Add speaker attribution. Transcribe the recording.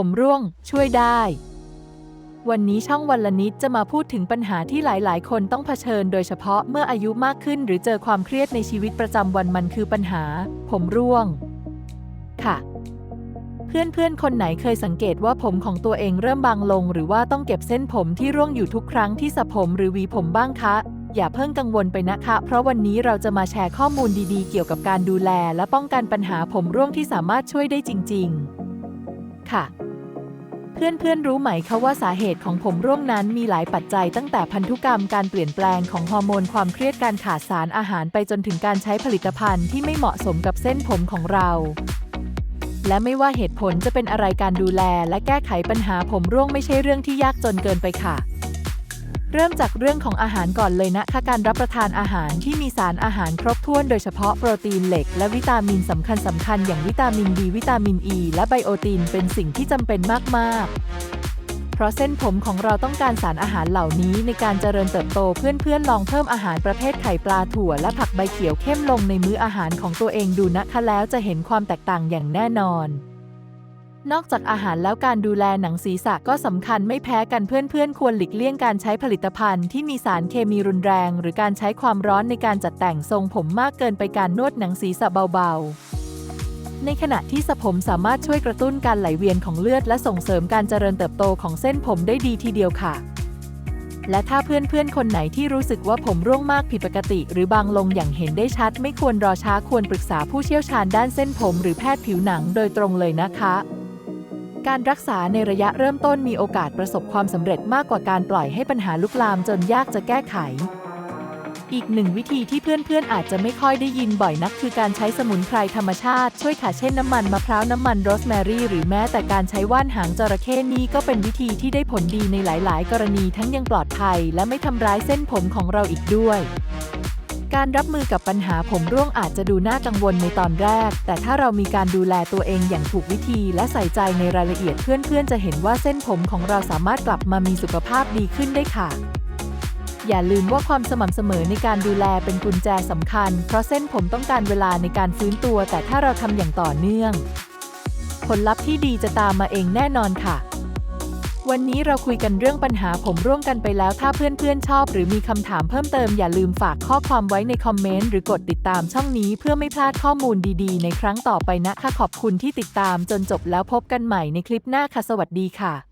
Speaker 1: ผมร่วงช่วยได้ วันนี้ช่องวันละนิดจะมาพูดถึงปัญหาที่หลาย ๆ คนต้องเผชิญโดยเฉพาะเมื่ออายุมากขึ้นหรือเจอความเครียดในชีวิตประจำวันมันคือปัญหา ผมร่วง ค่ะ เพื่อน ๆ คนไหนเคยสังเกตว่าผมของตัวเองเริ่มบางลง หรือว่าต้องเก็บเส้นผมที่ร่วงอยู่ทุกครั้งที่สระผมหรือหวีผมบ้างคะอย่าเพิ่งกังวลไปนะคะ เพราะวันนี้เราจะมาแชร์ข้อมูลดีๆ เกี่ยวกับการดูแล และป้องกันปัญหาผมร่วงที่สามารถช่วยได้จริง ๆ ค่ะ เพื่อนๆรู้ไหมคะว่าสาเหตุของผมร่วงนั้นมีหลายปัจจัยตั้งแต่พันธุกรรมการเปลี่ยนแปลงของฮอร์โมนความเครียดการขาดสารอาหารไปจนถึงการใช้ผลิตภัณฑ์ที่ไม่เหมาะสมกับเส้นผมของเรา และไม่ว่าเหตุผลจะเป็นอะไรการดูแลและแก้ไขปัญหาผมร่วงไม่ใช่เรื่องที่ยากจนเกินไปค่ะ เริ่มจากเรื่องของอาหารก่อนเลยนะคะการรับประทานอาหารที่มีสารอาหารครบถ้วนโดยเฉพาะโปรตีนเหล็ก และวิตามินสำคัญสำคัญอย่างวิตามินดีวิตามินอ e, ีและไบโอตินเป็นสิ่งที่จำเป็นมาก ๆ เพราะเส้นผมของเราต้องการสารอาหารเหล่านี้ในการเจริญเติบโตเพื่อน ๆ ลองเพิ่มอาหารประเภทไข่ปลาถั่ว และผักใบเขียวเข้มลงในมื้ออาหารของตัวเองดูนะคะแล้วจะเห็นความแตกต่างอย่างแน่นอน นอกจากอาหารแล้วการดูแลหนังศีรษะก็สำคัญไม่แพ้กันเพื่อนๆ ควรหลีกเลี่ยงการใช้ผลิตภัณฑ์ที่มีสารเคมีรุนแรง หรือการใช้ความร้อนในการจัดแต่งทรงผมมากเกินไปการนวดหนังศีรษะเบาๆ ในขณะที่สระผมสามารถช่วยกระตุ้นการไหลเวียนของเลือด และส่งเสริมการเจริญเติบโตของเส้นผมได้ดีทีเดียวค่ะ และถ้าเพื่อนๆ คนไหนที่รู้สึกว่าผมร่วงมากผิดปกติ หรือบางลงอย่างเห็นได้ชัด ไม่ควรรอช้าควรปรึกษาผู้เชี่ยวชาญด้านเส้นผม หรือแพทย์ผิวหนังโดยตรงเลยนะคะ การรักษาในระยะเริ่มต้นมีโอกาสประสบความสำเร็จมากกว่าการปล่อยให้ปัญหาลุกลามจนยากจะแก้ไข อีกหนึ่งวิธีที่เพื่อนๆ อาจจะไม่ค่อยได้ยินบ่อยนัก คือการใช้สมุนไพรธรรมชาติ ช่วยค่ะเช่นน้ำมันมะพร้าวน้ำมันโรสแมรี่ หรือแม้แต่การใช้ว่านหางจระเข้นี้ก็เป็นวิธีที่ได้ผลดีในหลาย ๆ กรณีทั้งยังปลอดภัย และไม่ทำร้ายเส้นผมของเราอีกด้วย การรับมือกับปัญหาผมร่วงอาจจะดูน่ากังวลในตอนแรก แต่ถ้าเรามีการดูแลตัวเองอย่างถูกวิธี และใส่ใจในรายละเอียดเพื่อนๆ จะเห็นว่าเส้นผมของเราสามารถกลับมามีสุขภาพดีขึ้นได้ค่ะ อย่าลืมว่าความสม่ำเสมอในการดูแลเป็นกุญแจสำคัญ เพราะเส้นผมต้องการเวลาในการฟื้นตัว แต่ถ้าเราทำอย่างต่อเนื่อง ผลลัพธ์ที่ดีจะตามมาเองแน่นอนค่ะ วันนี้เราคุยกันเรื่องปัญหาผมร่วงกันไปแล้ว ถ้าเพื่อนๆชอบ หรือมีคำถามเพิ่มเติมอย่าลืมฝากข้อความไว้ในคอมเมนต์หรือกดติดตามช่องนี้เพื่อไม่พลาดข้อมูลดีๆ ในครั้งต่อไปนะคะขอบคุณที่ติดตามจนจบแล้วพบกันใหม่ในคลิปหน้าค่ะ สวัสดีค่ะ